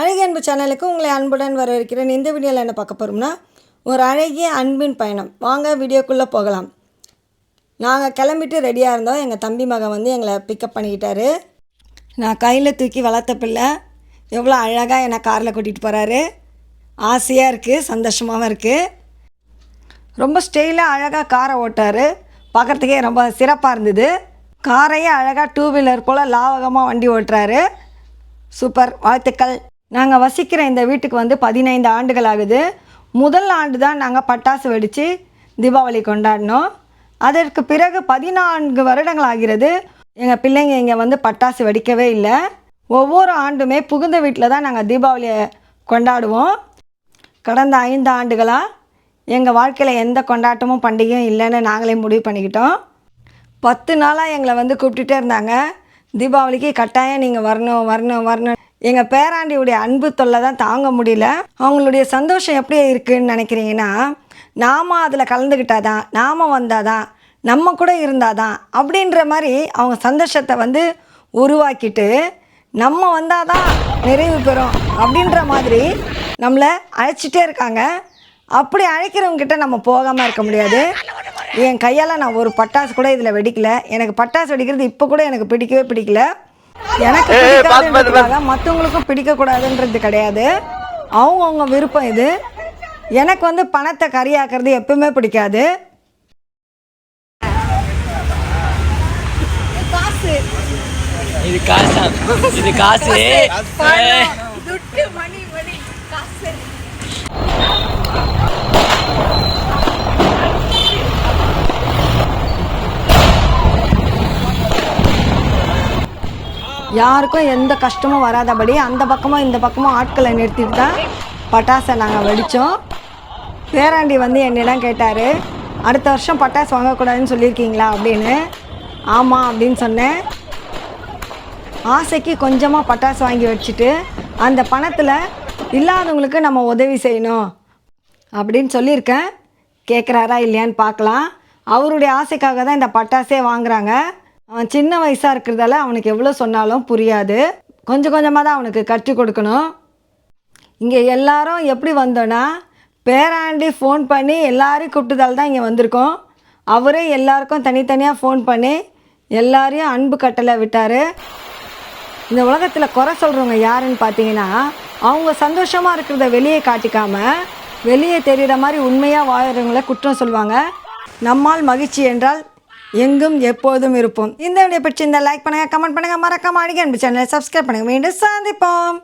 அழகிய அன்பு சேனலுக்கு உங்களை அன்புடன் வரவேற்கிறேன். இந்த வீடியோவில் என்ன பார்க்க போகிறோம்னா ஒரு அழகிய அன்பின் பயணம். வாங்க வீடியோக்குள்ளே போகலாம். நாங்கள் கிளம்பிட்டு ரெடியாக இருந்தோம். எங்கள் தம்பி மகன் வந்து எங்களை பிக்கப் பண்ணிக்கிட்டாரு. நான் கையில் தூக்கி வளர்த்த பிள்ளை. எவ்வளோ அழகாக என்னை காரில் கூட்டிகிட்டு போகிறாரு ஆசையாக இருக்குது சந்தோஷமாகவும் இருக்குது ரொம்ப ஸ்டைலாக அழகாக காரை ஓட்டார் பார்க்குறதுக்கே ரொம்ப சிறப்பாக இருந்தது. காரையே அழகாக டூ வீலர் போல் லாவகமாக வண்டி ஓட்டுறாரு. சூப்பர். வாழ்த்துக்கள். நாங்கள் வசிக்கிற இந்த வீட்டுக்கு வந்து பதினைந்து ஆண்டுகள் ஆகுது முதல் ஆண்டு தான் நாங்கள் பட்டாசு வெடித்து தீபாவளி கொண்டாடினோம். அதற்கு பிறகு பதினான்கு வருடங்கள் ஆகிறது எங்கள் பிள்ளைங்க இங்கே வந்து பட்டாசு வெடிக்கவே இல்லை. ஒவ்வொரு ஆண்டுமே புகுந்த வீட்டில் தான் நாங்கள் தீபாவளியை கொண்டாடுவோம். கடந்த ஐந்து ஆண்டுகளாக எங்கள் வாழ்க்கையில் எந்த கொண்டாட்டமும் பண்டிகையும் இல்லைன்னு நாங்களே முடிவு பண்ணிக்கிட்டோம். பத்து நாளாக எங்களை வந்து கூப்பிட்டுட்டே இருந்தாங்க. தீபாவளிக்கு கட்டாயம் நீங்கள் வரணும் வரணும் வரணும் எங்கள் பேராண்டியுடைய அன்பு தொல்லை தான் தாங்க முடியல. அவங்களுடைய சந்தோஷம் எப்படி இருக்குன்னு நினைக்கிறீங்கன்னா நாம் அதில் கலந்துக்கிட்டாதான் நாம் வந்தாதான் நம்ம கூட இருந்தாதான் அப்படின்ற மாதிரி அவங்க சந்தோஷத்தை வந்து உருவாக்கிட்டு நம்ம வந்தால் தான் நிறைவு பெறும் அப்படின்ற மாதிரி நம்மளை அழைச்சிட்டே இருக்காங்க. அப்படி அழைக்கிறவங்கிட்ட நம்ம போகாமல் இருக்க முடியாது. என் கையால் நான் ஒரு பட்டாசு கூட இதில் வெடிக்கல. எனக்கு பட்டாசு வெடிக்கிறது இப்போ கூட எனக்கு பிடிக்கவே பிடிக்கல. எனக்கு மற்றவங்களுக்கும் பிடிக்கக்கூடாதுன்றது கிடையாது. அவங்கவுங்க விருப்பம் இது. எனக்கு வந்து பணத்தை கறியாக்குறது எப்பவுமே பிடிக்காது. இது காசா. இது காசு. யாருக்கும் எந்த கஷ்டமும் வராதபடி அந்த பக்கமும் இந்த பக்கமும் ஆட்களை நிறுத்திட்டு தான் பட்டாசை நாங்கள் வெடித்தோம் பேராண்டி வந்து என்னிடம் கேட்டார் அடுத்த வருஷம் பட்டாசு வாங்கக்கூடாதுன்னு சொல்லியிருக்கீங்களா? அப்படின்னு. ஆமாம் அப்படின்னு சொன்னேன். ஆசைக்கு கொஞ்சமாக பட்டாசு வாங்கி வச்சுட்டு அந்த பணத்தில் இல்லாதவங்களுக்கு நம்ம உதவி செய்யணும் அப்படின்னு சொல்லியிருக்கேன். கேட்குறாரா இல்லையான்னு பார்க்கலாம். அவருடைய ஆசைக்காக தான் இந்த பட்டாசே வாங்குறாங்க. அவன் சின்ன வயசாக இருக்கிறதால அவனுக்கு எவ்வளோ சொன்னாலும் புரியாது. கொஞ்சம் கொஞ்சமாக தான் அவனுக்கு கற்றுக் கொடுக்கணும். இங்கே எல்லாரும் எப்படி வந்தோன்னா பேராண்டி ஃபோன் பண்ணி எல்லாரையும் கூப்பிட்டதால் தான் இங்கே வந்திருக்கோம். அவரே எல்லாருக்கும் தனித்தனியாக ஃபோன் பண்ணி எல்லாரையும் அன்பு கட்டளை விட்டார். இந்த உலகத்தில் குறை சொல்கிறவங்க யாருன்னு பார்த்தீங்கன்னா அவங்க சந்தோஷமாக இருக்கிறத வெளியே காட்டிக்காம வெளியே தெரிகிற மாதிரி உண்மையாக வாழ்கிறவங்கள குற்றம் சொல்லுவாங்க நம்மால் மகிழ்ச்சி என்றால் எங்கும் எப்போதும் இருப்போம். இந்த வீடியோ பிடிச்சிருந்தா லைக் பண்ணுங்கள் கமெண்ட் பண்ணுங்கள் மறக்காம அடிக்க சேனலை சப்ஸ்கிரைப் பண்ணுங்கள் மீண்டும் சந்திப்போம்.